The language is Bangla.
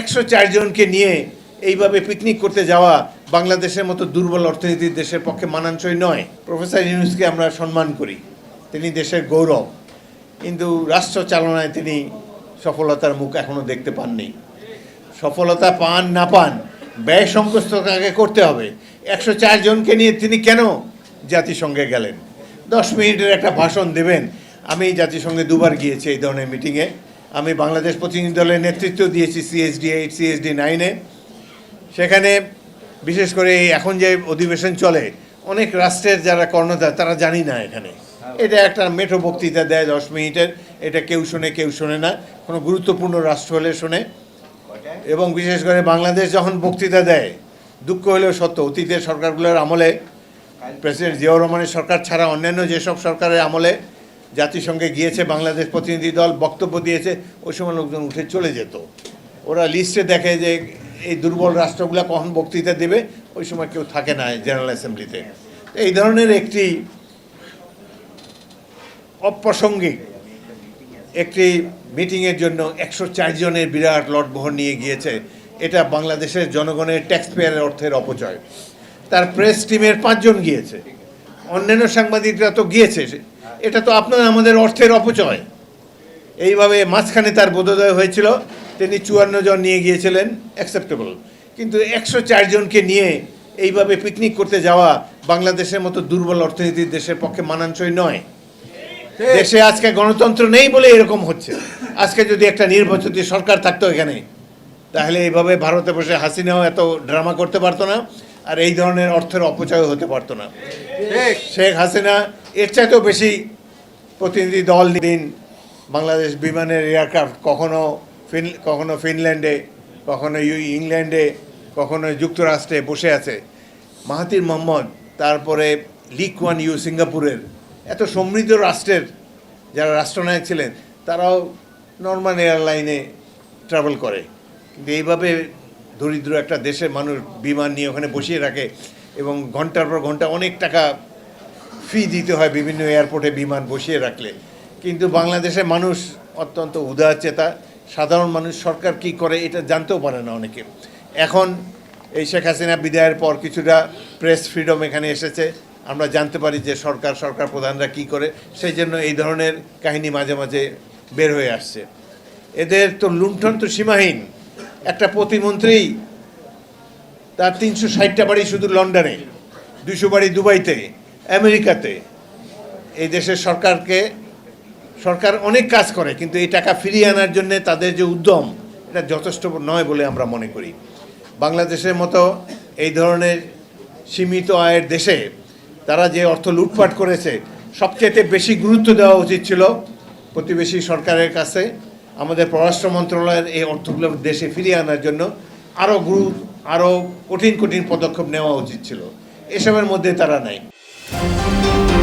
একশো জনকে নিয়ে এইভাবে পিকনিক করতে যাওয়া বাংলাদেশের মতো দুর্বল অর্থনীতির দেশের পক্ষে মানানসই নয়। প্রফেসর ইউনুসকে আমরা সম্মান করি। তিনি দেশের গৌরব। কিন্তু রাষ্ট্র চালনায় তিনি সফলতার মুখ এখনও দেখতে পাননি। সফলতা পান না পান, ব্যয় সংকোচটাকে করতে হবে। একশো জনকে নিয়ে তিনি কেন জাতিসংঘে গেলেন? দশ মিনিটের একটা ভাষণ দেবেন। আমি জাতিসংঘে দুবার গিয়েছি এই ধরনের মিটিংয়ে আমি বাংলাদেশ প্রতিনিধি দলের নেতৃত্ব দিয়েছি সিএসডি এইট সিএসডি নাইনে সেখানে বিশেষ করে এখন যে অধিবেশন চলে, অনেক রাষ্ট্রের যারা কর্ণধার, তারা জানি না এখানে। এটা একটা মেঠো বক্তৃতা দেয় দশ মিনিটের, এটা কেউ শোনে কেউ শোনে না। কোনো গুরুত্বপূর্ণ রাষ্ট্র হলে শোনে। এবং বিশেষ করে বাংলাদেশ যখন বক্তৃতা দেয়, দুঃখ হলেও সত্য, অতীতের সরকারগুলোর আমলে, প্রেসিডেন্ট জিয়াউর রহমানের সরকার ছাড়া অন্যান্য যেসব সরকারের আমলে জাতিসংঘে গিয়েছে, বাংলাদেশ প্রতিনিধি দল বক্তব্য দিয়েছে, ওই সময় লোকজন উঠে চলে যেত। ওরা লিস্টে দেখে যে এই দুর্বল রাষ্ট্রগুলো কখন বক্তৃতা দেবে, ওই সময় কেউ থাকে না জেনারেল অ্যাসেম্বলিতে। এই ধরনের একটি অপ্রাসঙ্গিক একটি মিটিংয়ের জন্য একশো চার জনের বিরাট লটবহর নিয়ে গিয়েছে। এটা বাংলাদেশের জনগণের ট্যাক্স পেয়ারের অর্থের অপচয়। তার প্রেস টিমের পাঁচজন গিয়েছে। অন্যান্য সাংবাদিকরা তো গিয়েছে এটা তো আপনার আমাদের অর্থের অপচয়। এইভাবে মাঝখানে তার বোধোদয় হয়েছিল। তিনি চুয়ান্ন জন নিয়ে গিয়েছিলেন অ্যাকসেপ্টেবল কিন্তু একশো জনকে নিয়ে এইভাবে পিকনিক করতে যাওয়া বাংলাদেশের মতো দুর্বল অর্থনীতির দেশের পক্ষে মানানসই নয়। দেশে আজকে গণতন্ত্র নেই বলে এরকম হচ্ছে। আজকে যদি একটা নির্বাচিত সরকার থাকতো এখানে তাহলে এইভাবে ভারতে বসে হাসিনাও এত ড্রামা করতে পারতো না আর এই ধরনের অর্থের অপচয় হতে পারতো না। শেখ হাসিনা এর চাইতেও বেশি প্রতিনিধি দল দিন বাংলাদেশ বিমানের এয়ারক্রাফট, কখনো ফিন কখনো ফিনল্যান্ডে, কখনো ইংল্যান্ডে, কখনো যুক্তরাষ্ট্রে বসে আছে। মাহাতির মোহাম্মদ, তারপরে লিক ওয়ান ইউ সিঙ্গাপুরের। এত সমৃদ্ধ রাষ্ট্রের যারা রাষ্ট্রনায়ক ছিলেন, তারাও নর্মাল এয়ারলাইনে ট্রাভেল করে। কিন্তু এইভাবে দরিদ্র একটা দেশের মানুষ বিমান নিয়ে ওখানে বসিয়ে রাখে এবং ঘণ্টার পর ঘণ্টা অনেক টাকা ফি দিতে হয় বিভিন্ন এয়ারপোর্টে বিমান বসিয়ে রাখলে। কিন্তু বাংলাদেশের মানুষ অত্যন্ত উদার চেতা সাধারণ মানুষ সরকার কি করে এটা জানতেও পারে না অনেকে। এখন এই শেখ হাসিনা বিদায়ের পর কিছুটা প্রেস ফ্রিডম এখানে এসেছে। আমরা জানতে পারি যে সরকার সরকার প্রধানরা কি করে। সেই জন্য এই ধরনের কাহিনী মাঝে মাঝে বের হয়ে আসছে। এদের তো লুণ্ঠন তো সীমাহীন। একটা প্রতিমন্ত্রী, তার তিনশো ষাটটা বাড়ি শুধু লন্ডনে দুশো বাড়ি দুবাইতে। আমেরিকাতে এই দেশের সরকারকে, সরকার অনেক কাজ করে, কিন্তু এই টাকা ফিরিয়ে আনার জন্য তাদের যে উদ্যম, এটা যথেষ্ট নয় বলে আমরা মনে করি। বাংলাদেশের মতো এই ধরনের সীমিত আয়ের দেশে তারা যে অর্থ লুটপাট করেছে সবচেয়ে বেশি গুরুত্ব দেওয়া উচিত ছিল প্রতিবেশী সরকারের কাছে। আমাদের পররাষ্ট্র মন্ত্রণালয়ের এই অর্থগুলো দেশে ফিরিয়ে আনার জন্য আরও গুরু, আরও কঠিন কঠিন পদক্ষেপ নেওয়া উচিত ছিল। এসবের মধ্যে তারা নাই। Música